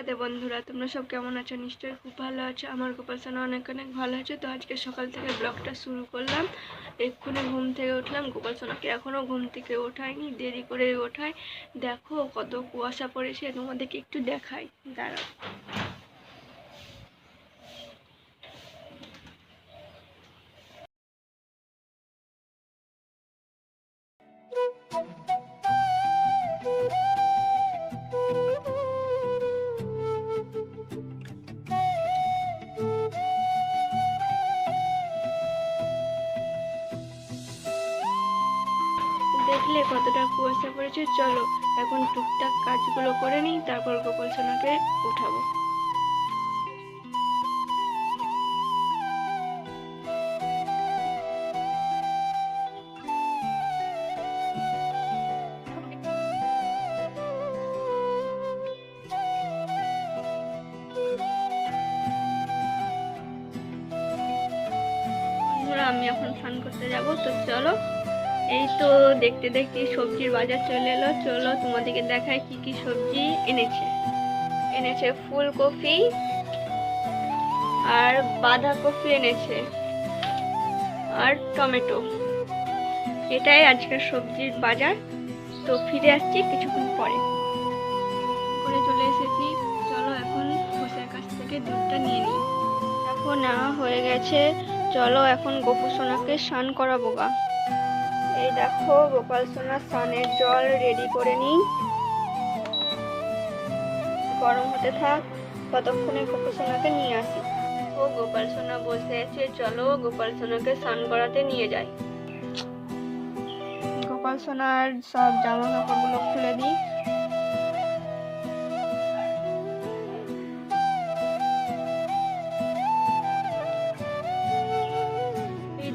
রাধে বন্ধুরা, তোমরা সব কেমন আছো? নিশ্চয়ই খুব ভালো আছো। আমার গোপাল সানা অনেক অনেক ভালো আছে। তো আজকে সকাল থেকে ব্লগটা শুরু করলাম। এক্ষুনি ঘুম থেকে উঠলাম। গোপাল সোনাকে এখনও ঘুম থেকে ওঠায়নি দেরি করে ওঠায়। দেখো কত কুয়াশা পড়েছে, তোমাদেরকে একটু দেখাই। দাঁড়াও। দেখলে কতটা কুয়াশা পড়েছে, চলো এখন টুকটাক কাজগুলো করে নিই, তারপর গোপাল সোনাকে উঠাবো। আমি এখন স্নান করতে যাব, তো চলো এই তো দেখতে দেখতে সবজির বাজার চলে এলো। চলো তোমাদেরকে দেখায় কি কি সবজি এনেছে। এনেছে ফুলকপি আর বাঁধাকপি এনেছে আর টমেটো। এটাই আজকের সবজির বাজার। তো ফিরে আসছি কিছুক্ষণ পরে। করে চলে এসেছি। চলো এখন হোসের কাছ থেকে দুধটা নিয়ে নিই। এখন নেওয়া হয়ে গেছে। চলো এখন গোপু সোনাকে স্নান করাবো গা। এই দেখো, গোপাল সোনা স্নানের জল রেডি করে নিই। গরম হতে থাক, ততক্ষণে গোপাল সোনাকে নিয়ে আসি। ও গোপাল সোনা বসে আছে, চলো গোপাল সোনাকে স্নান করাতে নিয়ে যাই। গোপাল সোনার সব জামা কাপড়গুলো খুলে দিই।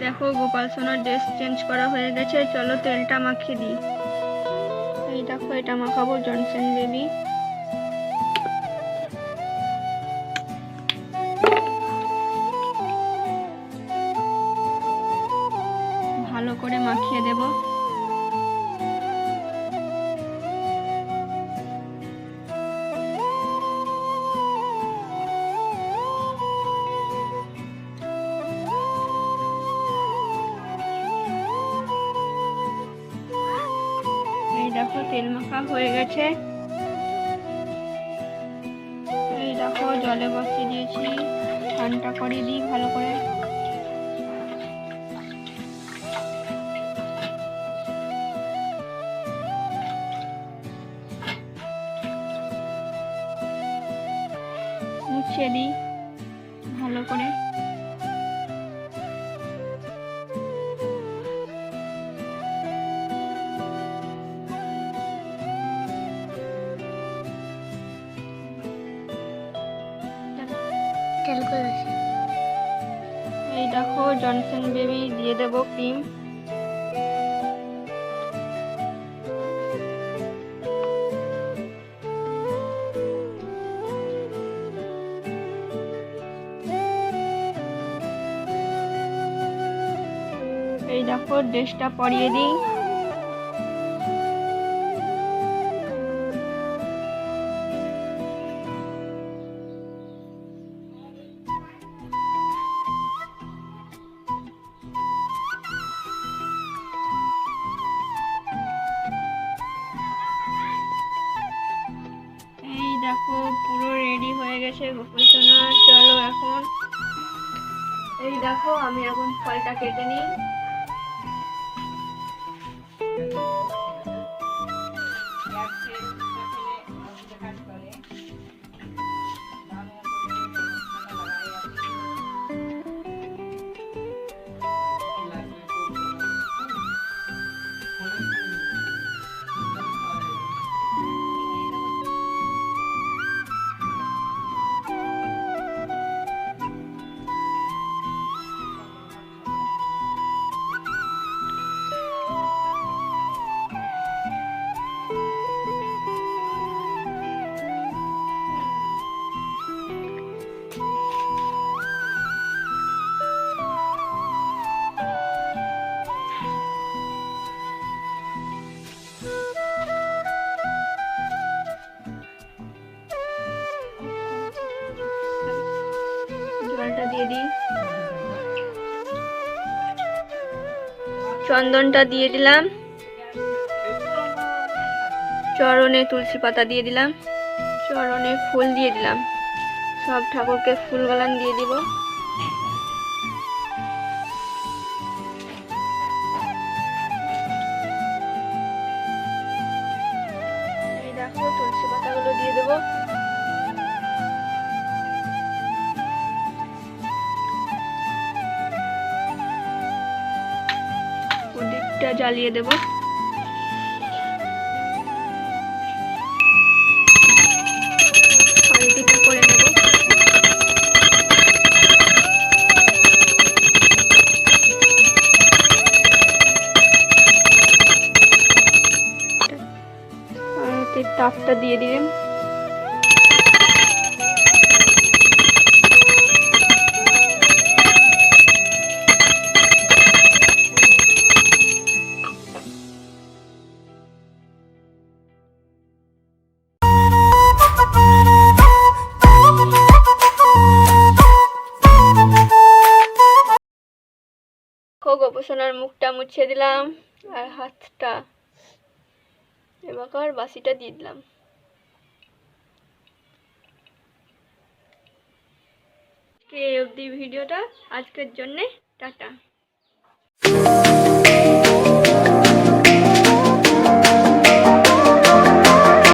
দেখো, গোপাল সোনার ড্রেস চেঞ্জ করা হয়ে গেছে। চলো তেলটা মাখিয়ে দিই। এই দেখো, এটা মাখাবো জনসন বেবি। ভালো করে মাখিয়ে দেব। তেল মাখা হয়ে গেছে। এই দেখো, জলে বসিয়ে দিয়েছি। ঠান্ডা করে দিই ভালো করে। মুছিয়ে দিই ভালো করে। এই দেখো জনসন বেবি দিয়ে দেবো ক্রিম এই দেখো ড্রেসটা পরিয়ে দিই। দেখো, পুরো রেডি হয়ে গেছে গোপাল চলো এখন। এই দেখো, আমি এখন ফলটা কেটে নিই। দিয়ে দিই। চন্দনটা দিয়ে দিলাম। চরণে তুলসী পাতা দিয়ে দিলাম। চরণে ফুল দিয়ে দিলাম। সব ঠাকুরকে ফুল গালান দিয়ে দিব। প্রদীপটা জ্বালিয়ে দেবো। করে তাপটা দিয়ে দিলেন গোপোষণার মুখটা মুছে দিলাম আর হাতটা এবার বাসিটা দিয়ে দিলাম। এই অবধি ভিডিওটা। আজকের জন্যে টাটা।